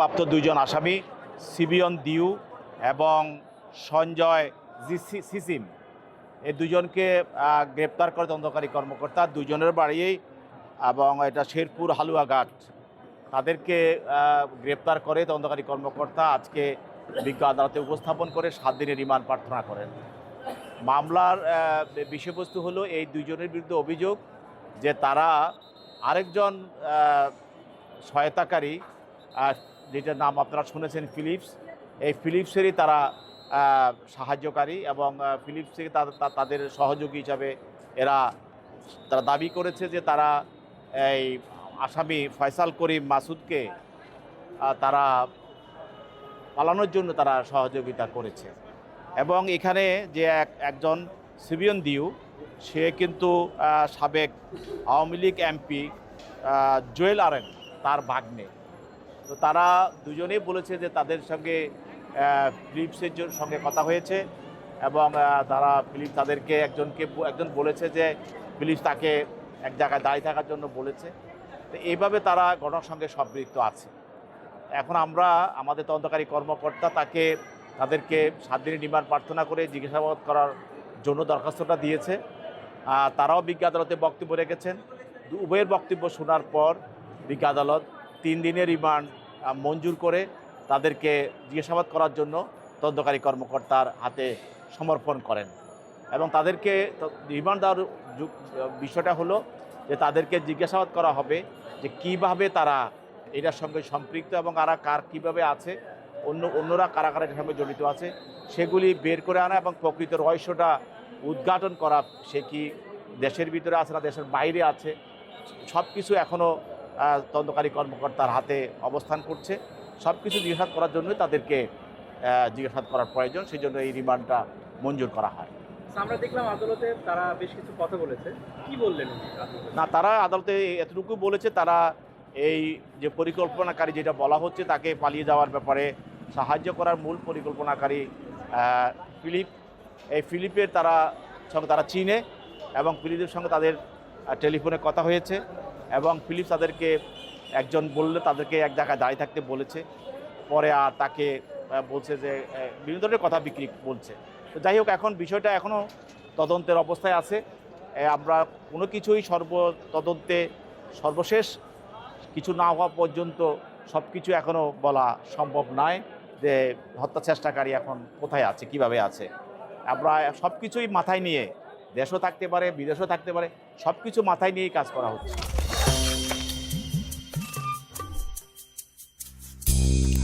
প্রাপ্ত দুইজন আসামি, সিবিয়ন দিউ এবং সঞ্জয় সিসিম। এই দুজনকে গ্রেপ্তার করে তদন্তকারী কর্মকর্তা দুজনের বাড়িয়েই এবং এটা শেরপুর হালুয়াঘাট। তাদেরকে গ্রেপ্তার করে তদন্তকারী কর্মকর্তা আজকে বিজ্ঞ আদালতে উপস্থাপন করে সাত দিনের রিমান্ড প্রার্থনা করেন। মামলার বিষয়বস্তু হলো এই দুজনের বিরুদ্ধে অভিযোগ যে তারা আরেকজন সহায়তাকারী যেটার নাম আপনারা শুনেছেন ফিলিপস এই ফিলিপসেরই তারা সাহায্যকারী এবং আহ, ফিলিপসে তা- তা- তাদের সহযোগী হিসাবে এরা তারা দাবি করেছে যে তারা এই আসামি ফয়সাল করিম মাসুদকে তারা পালানোর জন্য তারা সহযোগিতা করেছে। এবং এখানে যে এক একজন সিবিয়ন দিউ সে কিন্তু সাবেক আওয়ামী লীগ এমপি জোয়েল আরেন তার ভাগ্নে। তো তারা দুজনেই বলেছে যে তাদের সঙ্গে ফিলিপসের সঙ্গে কথা হয়েছে এবং তারা ফিলিপ তাদেরকে একজনকে একজন বলেছে যে ফিলিপস তাকে এক জায়গায় দাঁড়িয়ে থাকার জন্য বলেছে। তো এইভাবে তারা ঘটনার সঙ্গে সম্পৃক্ত আছে। এখন আমরা, আমাদের তদন্তকারী কর্মকর্তা তাকে, তাদেরকে সাত দিনের রিমান্ড প্রার্থনা করে জিজ্ঞাসাবাদ করার জন্য দরখাস্তটা দিয়েছে। তারাও বিজ্ঞ আদালতে বক্তব্য রেখেছেন। উভয়ের বক্তব্য শোনার পর বিজ্ঞ আদালত তিন দিনের রিমান্ড মঞ্জুর করে তাদেরকে জিজ্ঞাসাবাদ করার জন্য তদন্তকারী কর্মকর্তার হাতে সমর্পণ করেন। এবং তাদেরকে রিমান্ড দেওয়ার বিষয়টা হলো যে তাদেরকে জিজ্ঞাসাবাদ করা হবে যে কীভাবে তারা এটার সঙ্গে সম্পৃক্ত এবং কারা কার কীভাবে আছে, অন্য, অন্যরা কারা কারা এটার সঙ্গে জড়িত আছে, সেগুলি বের করে আনা এবং প্রকৃত রহস্যটা উদ্ঘাটন করা সে কি দেশের ভিতরে আছে না দেশের বাইরে আছে সব কিছু এখনও তদন্তকারী কর্মকর্তার হাতে অবস্থান করছে। সব কিছু জিজ্ঞাসাদ করার জন্যই তাদেরকে জিজ্ঞাসাদ করার প্রয়োজন সেই জন্য এই রিমান্ডটা মঞ্জুর করা হয়। আমরা দেখলাম আদালতে তারা বেশ কিছু কথা বলেছে। কি বললেন না তারা আদালতে এতটুকু বলেছে তারা এই যে পরিকল্পনাকারী যেটা বলা হচ্ছে তাকে পালিয়ে যাওয়ার ব্যাপারে সাহায্য করার মূল পরিকল্পনাকারী ফিলিপ এই ফিলিপের তারা সঙ্গে তারা চিনে এবং ফিলিপের সঙ্গে তাদের টেলিফোনে কথা হয়েছে। এবং ফিলিপস তাদেরকে একজন বললে তাদেরকে এক জায়গায় দাঁড়িয়ে থাকতে বলেছে। পরে আর তাকে বলছে যে বিভিন্ন ধরনের কথা বিক্রি বলছে। তো যাই হোক, এখন বিষয়টা এখনও তদন্তের অবস্থায় আছে। আমরা কোনো কিছুই সর্ব তদন্তে সর্বশেষ কিছু না হওয়া পর্যন্ত সব কিছু এখনও বলা সম্ভব নয় যে হত্যা চেষ্টাকারী এখন কোথায় আছে, কীভাবে আছে। আমরা সব কিছুই মাথায় নিয়ে দেশও থাকতে পারে, বিদেশও থাকতে পারে সব কিছু মাথায় নিয়েই কাজ করা হচ্ছে। うん。